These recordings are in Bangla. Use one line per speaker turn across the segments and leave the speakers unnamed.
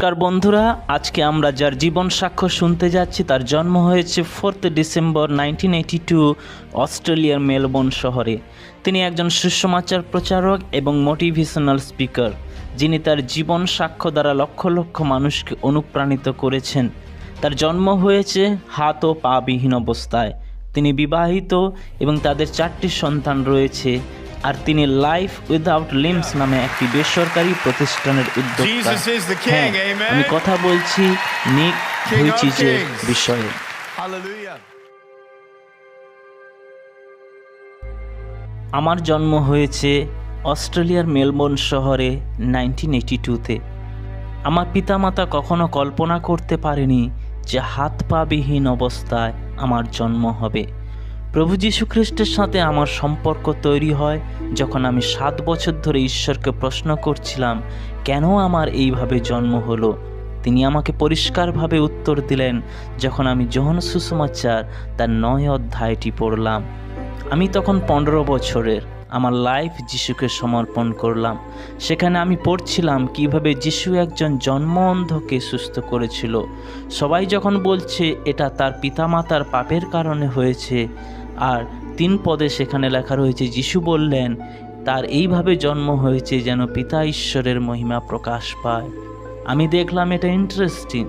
নমস্কার বন্ধুরা, আজকে আমরা যার জীবন সাক্ষ্য শুনতে যাচ্ছি, তার জন্ম হয়েছে fourth December nineteen eighty two অস্ট্রেলিয়ার মেলবোর্ন শহরে। তিনি একজন সুসমাচার প্রচারক এবং মোটিভেশনাল স্পিকার, যিনি তার জীবন সাক্ষ্য দ্বারা লক্ষ লক্ষ মানুষকে অনুপ্রাণিত করেছেন। তার জন্ম হয়েছে হাত ও পা বিহীন অবস্থায়। তিনি বিবাহিত এবং তাদের চারটি সন্তান রয়েছে। আর তিনি লাইফ উইদাউট লিমস নামে একটি বেসরকারি প্রতিষ্ঠানের উদ্যোক্তা। হ্যাঁ, আমি কথা বলছি নিক
Kings.
বিষয়ে। আমার জন্ম হয়েছে অস্ট্রেলিয়ার মেলবোর্ন শহরে নাইনটিন এইটি টুতে। আমার পিতামাতা কখনো কল্পনা করতে পারেনি যে হাত পা বিহীন অবস্থায় আমার জন্ম হবে। প্রভু যীশু খ্রিস্টের সাথে আমার সম্পর্ক তৈরি হয় যখন আমি সাত বছর ধরে ঈশ্বরকে প্রশ্ন করছিলাম, কেন আমার এইভাবে জন্ম হলো? তিনি আমাকে পরিষ্কারভাবে উত্তর দিলেন, যখন আমি যোহন সুসমাচার তার নয় অধ্যায়টি পড়লাম, আমি তখন পনেরো বছরের আমার লাইফ যিশুকে সমর্পণ করলাম। সেখানে আমি পড়ছিলাম কীভাবে যিশু একজন জন্ম অন্ধকে সুস্থ করেছিল। সবাই যখন বলছে, এটা তার পিতামাতার পাপের কারণে হয়েছে আর তিন পদে সেখানে লেখা রয়েছে, যিশু বললেন, তার এইভাবে জন্ম হয়েছে যেন পিতা ঈশ্বরের মহিমা প্রকাশ পায়। আমি দেখলাম এটা ইন্টারেস্টিং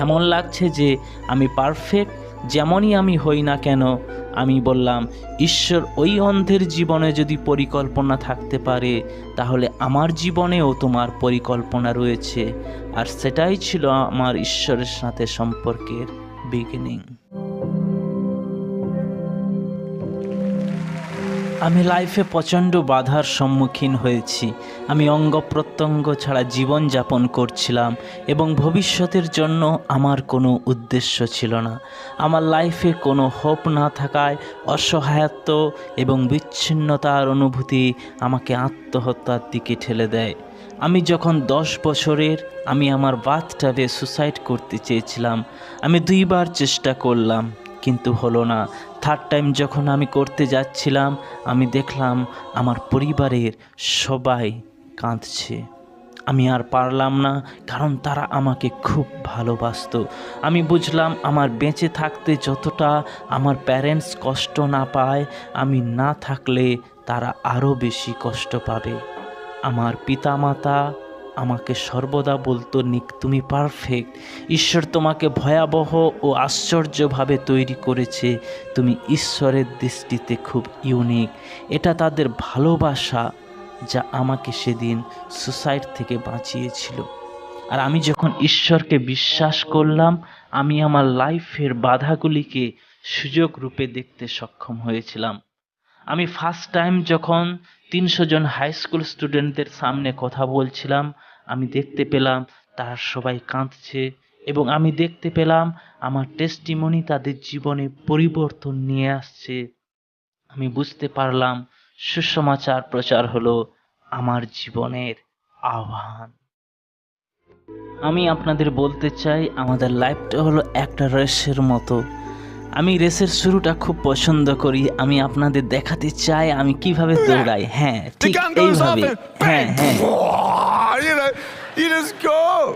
এমন লাগছে যে আমি পারফেক্ট যেমনই আমি হই না কেন, আমি বললাম, ঈশ্বর ওই অন্ধের জীবনে যদি পরিকল্পনা থাকতে পারে, তাহলে আমার জীবনেও তোমার পরিকল্পনা রয়েছে। আর সেটাই ছিল আমার ঈশ্বরের সাথে সম্পর্কের বিগিনিং আমি লাইফে প্রচণ্ড বাধার সম্মুখীন হয়েছি। আমি অঙ্গ প্রত্যঙ্গ ছাড়া জীবন যাপন করছিলাম এবং ভবিষ্যতের জন্য আমার কোনো উদ্দেশ্য ছিল না। আমার লাইফে কোনো হোপ না থাকায় অসহায়ত্ব এবং বিচ্ছিন্নতার অনুভূতি আমাকে আত্মহত্যার দিকে ঠেলে দেয়। আমি যখন দশ বছরের আমি আমার বাথটাবে সুসাইড করতে চেয়েছিলাম, আমি দুইবার চেষ্টা করলাম। কিন্তু হলো না। থার্ড টাইম যখন আমি করতে যাচ্ছিলাম, আমি দেখলাম আমার পরিবারের সবাই কাঁদছে। আমি আর পারলাম না, কারণ তারা আমাকে খুব ভালোবাসতো। আমি বুঝলাম আমার বেঁচে থাকতে যতটা আমার প্যারেন্টস কষ্ট না পায়, আমি না থাকলে তারা আরও বেশি কষ্ট পাবে। আমার পিতামাতা আমাকে সর্বদা বলতো, নিক, তুমি পারফেক্ট ঈশ্বর তোমাকে ভয়াবহ ও আশ্চর্যভাবে তৈরি করেছে। তুমি ঈশ্বরের দৃষ্টিতে খুব ইউনিক এটা তাদের ভালোবাসা যা আমাকে সেদিন সুসাইড থেকে বাঁচিয়েছিল। আর আমি যখন ঈশ্বরকে বিশ্বাস করলাম, আমি আমার লাইফের বাধাগুলিকে সুযোগ রূপে দেখতে সক্ষম হয়েছিলাম। আমি ফার্স্ট টাইম যখন তিনশো জন হাই স্কুল স্টুডেন্টদের সামনে কথা বলছিলাম, আমি দেখতে পেলাম তারা সবাই কাঁদছে এবং আমি দেখতে পেলাম আমার টেস্টিমনি তাদের জীবনে পরিবর্তন নিয়ে আসছে। আমি বুঝতে পারলাম সুসমাচার প্রচার হলো আমার জীবনের আহ্বান। আমি আপনাদের বলতে চাই, আমাদের লাইফটা হলো একটা রেসের মতো। আমি রেসের শুরুটা খুব পছন্দ করি আমি আপনাদের দেখাতে চাই আমি কীভাবে দৌড়াই। হ্যাঁ ঠিক এইভাবে। হ্যাঁ হ্যাঁ।
Whoa, You know, you just go.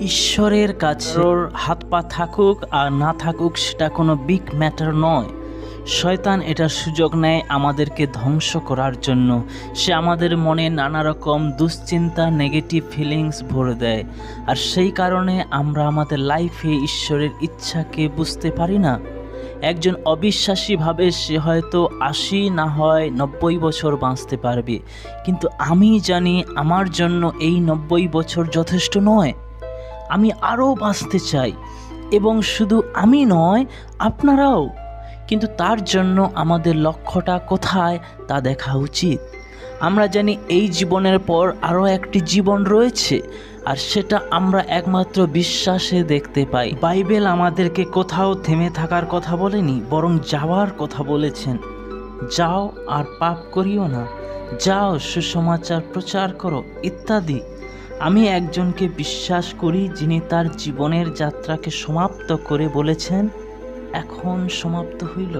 ঈশ্বরের কাছে হাত পা থাকুক আর না থাকুক সেটা কোনো বিগ ম্যাটার নয়। শয়তান এটার সুযোগ নেয় আমাদেরকে ধ্বংস করার জন্য। সে আমাদের মনে নানা রকম দুশ্চিন্তা নেগেটিভ ফিলিংস ভরে দেয়। আর সেই কারণে আমরা আমাদের লাইফে ঈশ্বরের ইচ্ছাকে বুঝতে পারি না। একজন অবিশ্বাসী ভাবে সে হয়তো আশি না হয় নব্বই বছর বাঁচতে পারবে। কিন্তু আমি জানি আমার জন্য এই নব্বই বছর যথেষ্ট নয়। আমি আরও বাঁচতে চাই। এবং শুধু আমি নয়, আপনারাও। কিন্তু তার জন্য আমাদের লক্ষ্যটা কোথায় তা দেখা উচিত। আমরা জানি এই জীবনের পর আরও একটি জীবন রয়েছে, আর সেটা আমরা একমাত্র বিশ্বাসে দেখতে পাই। বাইবেল আমাদেরকে কোথাও থেমে থাকার কথা বলেনি, বরং যাওয়ার কথা বলেছেন। যাও আর পাপ করিও না, যাও সুসমাচার প্রচার করো, ইত্যাদি। আমি একজনকে বিশ্বাস করি যিনি তার জীবনের যাত্রাকে সমাপ্ত করে বলেছেন এখন সমাপ্ত হইল।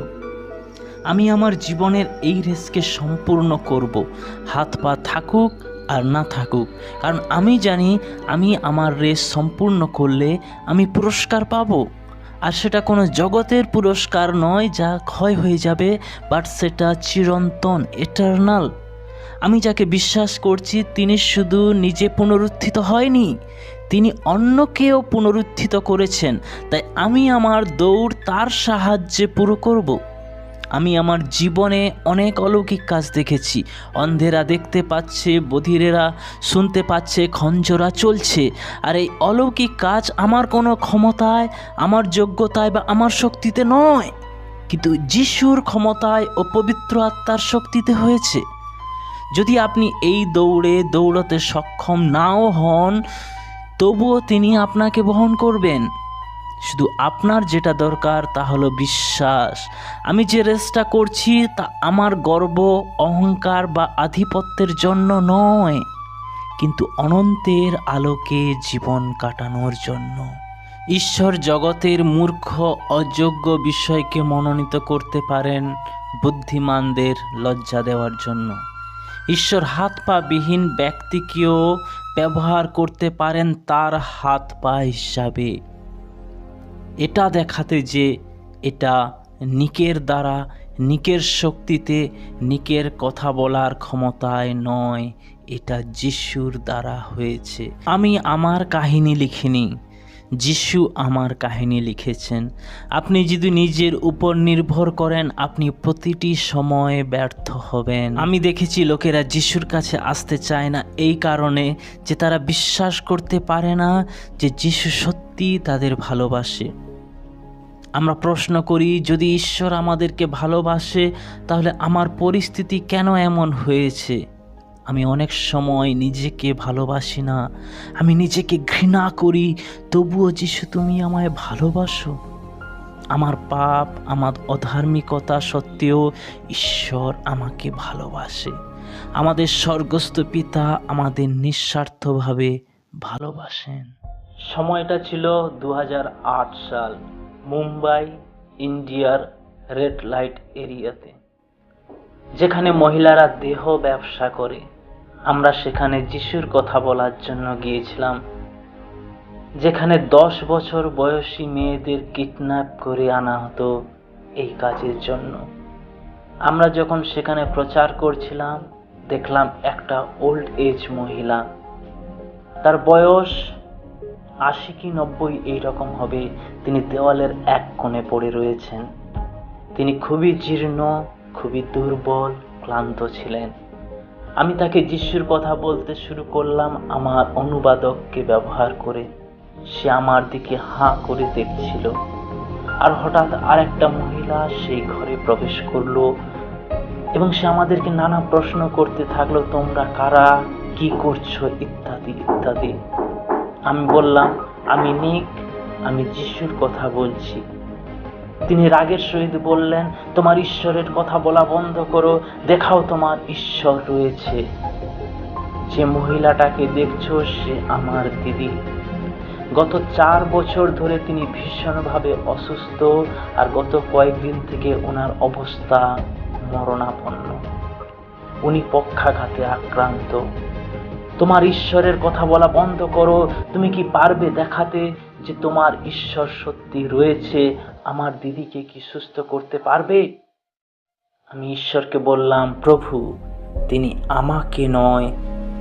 আমি আমার জীবনের এই রেসকে সম্পূর্ণ করব। হাত পা থাকুক আর না থাকুক। কারণ আমি জানি আমি আমার রেস সম্পূর্ণ করলে আমি পুরস্কার পাব। আর সেটা কোনো জগতের পুরস্কার নয় যা ক্ষয় হয়ে যাবে বাট সেটা চিরন্তন এটার্নাল আমি যাকে বিশ্বাস করছি, তিনি শুধু নিজে পুনরুত্থিত হয়নি, তিনি অন্যকেও পুনরুত্থিত করেছেন। তাই আমি আমার দৌড় তার সাহায্যে পুরো করব। আমি আমার জীবনে অনেক অলৌকিক কাজ দেখেছি। অন্ধেরা দেখতে পাচ্ছে, বধিরেরা শুনতে পাচ্ছে, খঞ্জরা চলছে। আর এই অলৌকিক কাজ আমার কোনো ক্ষমতায়, আমার যোগ্যতায় বা আমার শক্তিতে নয়। কিন্তু যিশুর ক্ষমতায় ও পবিত্র আত্মার শক্তিতে হয়েছে। যদি আপনি এই দৌড়ে দৌড়তে সক্ষম নাও হন, তবুও তিনি আপনাকে বহন করবেন। শুধু আপনার যেটা দরকার তা হলো বিশ্বাস। আমি যে রেসটা করছি তা আমার গর্ব, অহংকার বা আধিপত্যের জন্য নয়, কিন্তু অনন্তের আলোকে জীবন কাটানোর জন্য। ঈশ্বর জগতের মূর্খ, অযোগ্য বিষয়কে মনোনীত করতে পারেন বুদ্ধিমানদের লজ্জা দেওয়ার জন্য। ঈশ্বর হাত পা বিহীন ব্যক্তিকেও ব্যবহার করতে পারেন তার হাত পা হিসাবে। এটা দেখাতে যে এটা নিকের দ্বারা, নিকের শক্তিতে, নিকের কথা বলার ক্ষমতায় নয়, এটা যিশুর দ্বারা হয়েছে। আমি আমার কাহিনী লিখিনি। যিশু আমার কাহিনী লিখেছেন। আপনি যদি নিজের উপর নির্ভর করেন, আপনি প্রতিটি সময়ে ব্যর্থ হবেন। আমি দেখেছি লোকেরা যিশুর কাছে আসতে চায় না এই কারণে যে তারা বিশ্বাস করতে পারে না যে যিশু সত্যি তাদের ভালোবাসে। আমরা প্রশ্ন করি, যদি ঈশ্বর আমাদেরকে ভালোবাসে, তাহলে আমার পরিস্থিতি কেন এমন হয়েছে? আমি অনেক সময় নিজেকে ভালোবাসি না। আমি নিজেকে ঘৃণা করি। তবুও যিশু, তুমি আমায় ভালোবাসো। আমার পাপ, আমার অধার্মিকতা সত্ত্বেও ঈশ্বর আমাকে ভালোবাসে। আমাদের স্বর্গস্থ পিতা আমাদের নিঃস্বার্থভাবে ভালোবাসেন। সময়টা ছিল দু হাজার আট সাল, মুম্বাই, ইন্ডিয়ার রেড লাইট এরিয়াতে, যেখানে মহিলারা দেহ ব্যবসা করে। আমরা সেখানে যিশুর কথা বলার জন্য গিয়েছিলাম, যেখানে দশ বছর বয়সী মেয়েদের কিডন্যাপ করে আনা হতো এই কাজের জন্য। আমরা যখন সেখানে প্রচার করছিলাম, দেখলাম একটা ওল্ড এজ মহিলা। তার বয়স আশি কি নব্বই এইরকম হবে, তিনি দেওয়ালের এক কোণে পড়ে রয়েছেন। তিনি খুবই জীর্ণ, খুবই দুর্বল, ক্লান্ত ছিলেন। আমি তাকে যিশুর কথা বলতে শুরু করলাম, আমার অনুবাদককে ব্যবহার করে। সে আমার দিকে হাঁ করে দেখছিল। আর হঠাৎ আরেকটা মহিলা সেই ঘরে প্রবেশ করল এবং সে আমাদেরকে নানা প্রশ্ন করতে থাকল, তোমরা কারা? কি করছ? ইত্যাদি ইত্যাদি। আমি বললাম, আমি নিক, আমি যিশুর কথা বলছি। তিনি রাগের সহিত বললেন, তোমার ঈশ্বরের কথা বলা বন্ধ করো, দেখাও তোমার ঈশ্বর রয়েছে। যে মহিলাটাকে দেখছ, সে আমার দিদি। গত চার বছর ধরে তিনি ভীষণভাবে অসুস্থ, আর গত কয়েকদিন থেকে ওনার অবস্থা মরণাপন্ন। উনি পক্ষাঘাতে আক্রান্ত। তোমার ঈশ্বরের কথা বলা বন্ধ করো, তুমি কি পারবে দেখাতে যে তোমার ঈশ্বর সত্যি রয়েছে আমার দিদিকে কি সুস্থ করতে পারবে? আমি ঈশ্বরকে বললাম, প্রভু, তিনি আমাকে নয়,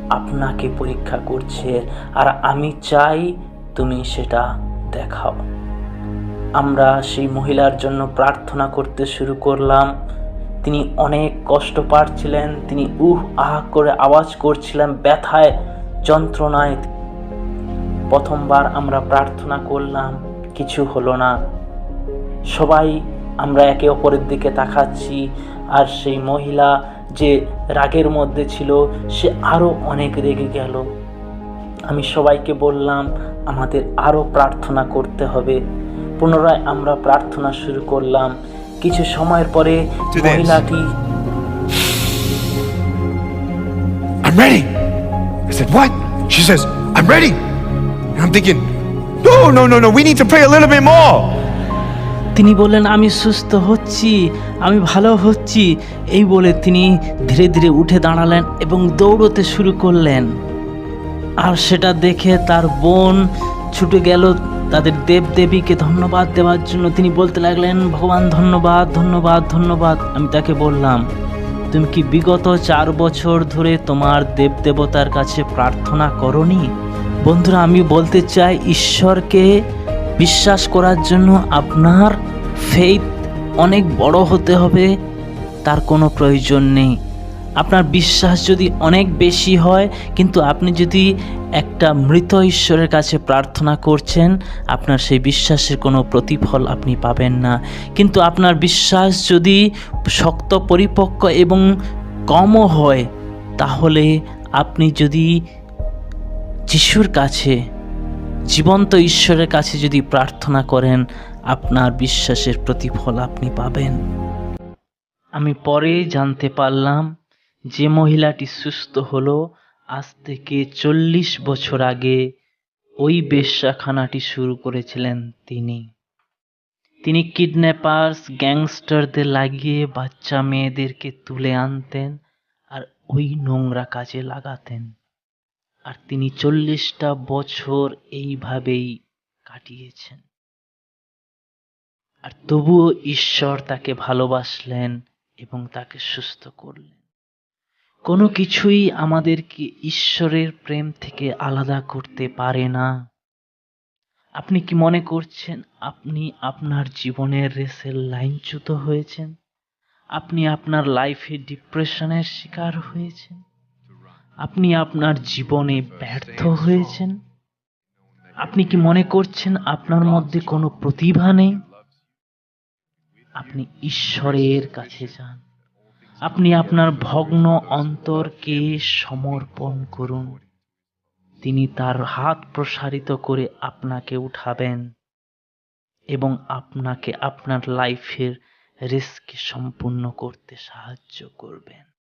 আপনাকে পরীক্ষা করছে, আর আমি চাই তুমি সেটা দেখাও। আমরা সেই মহিলার জন্য প্রার্থনা করতে শুরু করলাম। তিনি অনেক কষ্ট পাচ্ছিলেন, তিনি উহ আহ করে আওয়াজ করছিলেন, ব্যথায়, যন্ত্রণায়। প্রথমবার আমরা প্রার্থনা করলাম, কিছু হলো না। সবাই আমরা একে অপরের দিকে তাকাচ্ছি আর সেই মহিলা যে রাগের মধ্যে ছিল সে আরও অনেক রেগে গেল আমি সবাইকে বললাম আমাদের আরও প্রার্থনা করতে হবে পুনরায় আমরা প্রার্থনা শুরু করলাম কিছু সময়ের পরে. মহিলাটি
I'm ready. I said, What? She says, I'm ready. And I'm thinking, No, no, no, no. We need to pray a little bit more.
তিনি বললেন, আমি সুস্থ হচ্ছি, আমি ভালো হচ্ছি। এই বলে তিনি ধীরে ধীরে উঠে দাঁড়ালেন এবং দৌড়তে শুরু করলেন। আর সেটা দেখে তার বোন ছুটে গেল তাদের দেবদেবীকে ধন্যবাদ দেওয়ার জন্য। তিনি বলতে লাগলেন, ভগবান, ধন্যবাদ ধন্যবাদ ধন্যবাদ। আমি তাকে বললাম, তুমি কি বিগত চার বছর ধরে তোমার দেবদেবতার কাছে প্রার্থনা করনি? বন্ধুরা আমি বলতে চাই, ঈশ্বরকে বিশ্বাস করার জন্য আপনার ফেইথ অনেক বড় হতে হবে, তার কোনো প্রয়োজন নেই। আপনার বিশ্বাস যদি অনেক বেশি হয়, কিন্তু আপনি যদি একটা মৃত ঈশ্বরের কাছে প্রার্থনা করছেন, আপনার সেই বিশ্বাসের কোনো প্রতিফল আপনি পাবেন না। কিন্তু আপনার বিশ্বাস যদি শক্ত, পরিপক্ক এবং কমও হয়, তাহলে আপনি যদি যিশুর কাছে জীবন্ত ঈশ্বরের কাছে যদি প্রার্থনা করেন, আপনার বিশ্বাসের প্রতিফল আপনি পাবেন। আমি পরে জানতে পারলাম যে মহিলাটি সুস্থ হলো, আজ থেকে চল্লিশ বছর আগে ওই বেশ্যাখানাটি শুরু করেছিলেন তিনি। তিনি কিডন্যাপার্স, গ্যাংস্টারদের লাগিয়ে বাচ্চা মেয়েদেরকে তুলে আনতেন আর ওই নোংরা কাজে লাগাতেন। আর তিনি চল্লিশটা বছর এইভাবেই কাটিয়েছেন। আর তবুও ঈশ্বর তাকে ভালোবাসলেন এবং তাকে সুস্থ করলেন। কোনো কিছুই আমাদেরকে ঈশ্বরের প্রেম থেকে আলাদা করতে পারে না। আপনি কি মনে করছেন আপনি আপনার জীবনের রেসের লাইনচ্যুত হয়েছেন? আপনি আপনার লাইফে ডিপ্রেশনের শিকার হয়েছেন? আপনি আপনার জীবনে ব্যর্থ হয়েছেন? আপনি কি মনে করছেন আপনার মধ্যে কোনো প্রতিভা নেই? আপনি ঈশ্বরের কাছে যান। আপনি আপনার ভগ্ন অন্তরকে সমর্পণ করুন। তিনি তার হাত প্রসারিত করে আপনাকে উঠাবেন এবং আপনাকে আপনার লাইফের রিস্ক সম্পূর্ণ করতে সাহায্য করবেন।